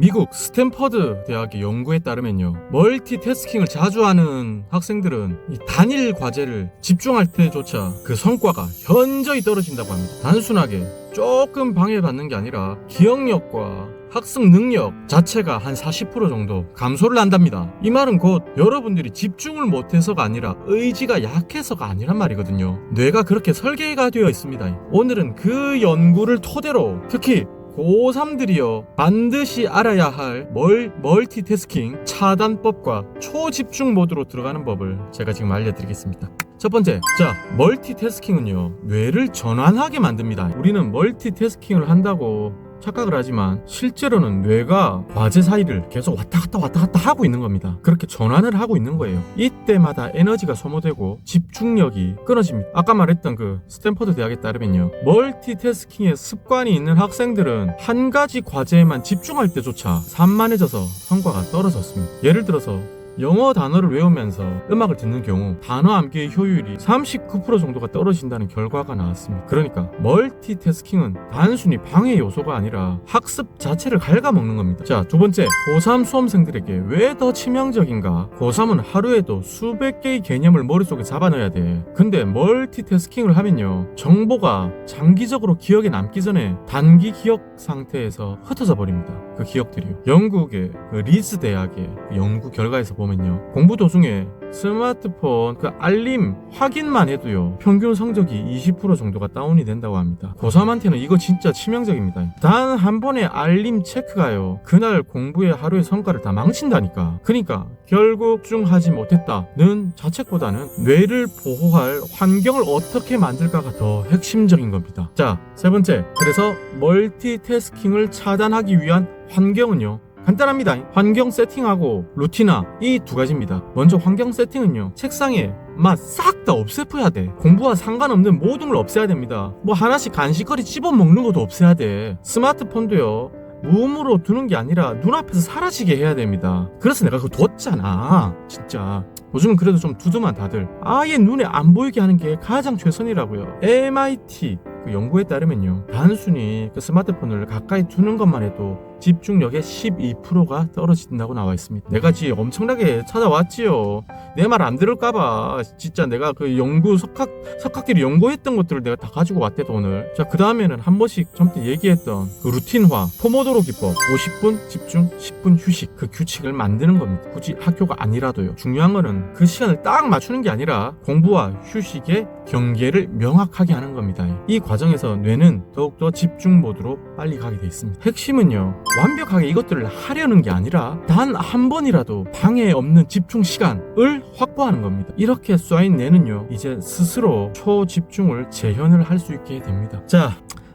미국 스탠퍼드 대학의 연구에 따르면요. 멀티태스킹을 자주 하는 학생들은 이 단일 과제를 집중할 때조차 그 성과가 현저히 떨어진다고 합니다. 단순하게 조금 방해받는 게 아니라 기억력과 학습 능력 자체가 한 40% 정도 감소를 한답니다. 이 말은 곧 여러분들이 집중을 못해서가 아니라 의지가 약해서가 아니란 말이거든요. 뇌가 그렇게 설계가 되어 있습니다. 오늘은 그 연구를 토대로 특히 고3들이요 반드시 알아야 할 멀, 멀티태스킹 차단법과 초집중 모드로 들어가는 법을 제가 지금 알려드리겠습니다. 첫 번째, 자, 멀티태스킹은요, 뇌를 전환하게 만듭니다. 우리는 멀티태스킹을 한다고 착각을 하지만 실제로는 뇌가 과제 사이를 계속 왔다 갔다 왔다 갔다 하고 있는 겁니다. 그렇게 전환을 하고 있는 거예요. 이때마다 에너지가 소모되고 집중력이 끊어집니다. 아까 말했던 그 스탠퍼드 대학에 따르면요. 멀티태스킹에 습관이 있는 학생들은 한 가지 과제에만 집중할 때조차 산만해져서 성과가 떨어졌습니다. 예를 들어서 영어 단어를 외우면서 음악을 듣는 경우 단어 암기의 효율이 39% 정도가 떨어진다는 결과가 나왔습니다. 그러니까 멀티태스킹은 단순히 방해 요소가 아니라 학습 자체를 갉아먹는 겁니다. 자, 두 번째, 고3 수험생들에게 왜 더 치명적인가? 고3은 하루에도 수백 개의 개념을 머릿속에 잡아넣어야 돼. 근데 멀티태스킹을 하면요. 정보가 장기적으로 기억에 남기 전에 단기 기억 상태에서 흩어져 버립니다. 그 기억들이요. 영국의 그 리즈 대학의 그 연구 결과에서 보면요. 공부 도중에 스마트폰 그 알림 확인만 해도요. 평균 성적이 20% 정도가 다운이 된다고 합니다. 고3한테는 이거 진짜 치명적입니다. 단 한 번의 알림 체크가요. 그날 공부의 하루의 성과를 다 망친다니까. 그러니까 결국 중하지 못했다는 자책보다는 뇌를 보호할 환경을 어떻게 만들까가 더 핵심적인 겁니다. 자, 세 번째. 그래서 멀티태스킹을 차단하기 위한 환경은요. 간단합니다. 환경 세팅하고 루틴화 이 두 가지입니다. 먼저 환경 세팅은요. 책상에 막싹다 없애줘야 돼. 공부와 상관없는 모든 걸 없애야 됩니다. 뭐 하나씩 간식거리 찝어 먹는 것도 없애야 돼. 스마트폰도요. 무음으로 두는 게 아니라 눈앞에서 사라지게 해야 됩니다. 그래서 내가 그거 뒀잖아. 진짜. 요즘은 그래도 좀 두드만 다들 아예 눈에 안 보이게 하는 게 가장 최선이라고요. MIT 그 연구에 따르면요. 단순히 그 스마트폰을 가까이 두는 것만 해도 집중력의 12%가 떨어진다고 나와 있습니다. 내가 지 엄청나게 찾아왔지요. 내 말 안 들을까봐 진짜 내가 그 연구 석학 석학기를 연구했던 것들을 내가 다 가지고 왔대 오늘. 자그 다음에는 한 번씩 전때 얘기했던 그 루틴화, 포모도로 기법, 50분 집중, 10분 휴식 그 규칙을 만드는 겁니다. 굳이 학교가 아니라도요. 중요한 거는 그 시간을 딱 맞추는 게 아니라 공부와 휴식의 경계를 명확하게 하는 겁니다. 이 과정에서 뇌는 더욱더 집중 모드로 빨리 가게 돼 있습니다. 핵심은요. 완벽하게 이것들을 하려는 게 아니라 단 한 번이라도 방해 없는 집중 시간을 확보하는 겁니다. 이렇게 쌓인 뇌는요. 이제 스스로 초집중을 재현을 할 수 있게 됩니다. 자,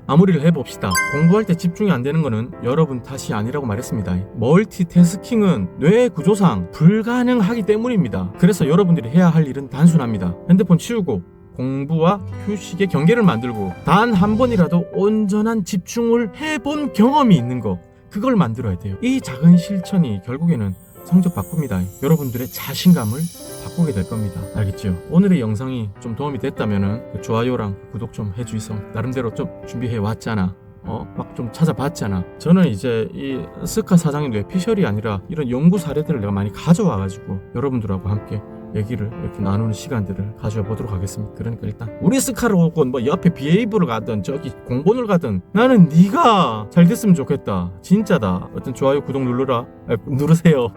마무리를 해봅시다. 공부할 때 집중이 안 되는 거는 여러분 탓이 아니라고 말했습니다. 멀티태스킹은 뇌 구조상 불가능하기 때문입니다. 그래서 여러분들이 해야 할 일은 단순합니다. 핸드폰 치우고 공부와 휴식의 경계를 만들고 단 한 번이라도 온전한 집중을 해본 경험이 있는 거 그걸 만들어야 돼요. 이 작은 실천이 결국에는 성적 바꿉니다. 여러분들의 자신감을 바꾸게 될 겁니다. 알겠죠? 오늘의 영상이 좀 도움이 됐다면은 그 좋아요랑 구독 좀 해주이소. 나름대로 좀 준비해 왔잖아. 어? 막 좀 찾아봤잖아. 저는 이제 이 스카 사장의 뇌피셜이 아니라 이런 연구 사례들을 내가 많이 가져와가지고 여러분들하고 함께 얘기를 이렇게 나누는 시간들을 가져와 보도록 하겠습니다. 그러니까 일단 우리 스카를 오고 뭐 옆에 비에이브를 가든 저기 공본을 가든 나는 네가 잘 됐으면 좋겠다. 진짜다. 어떤 좋아요 구독 눌러라. 아, 누르세요.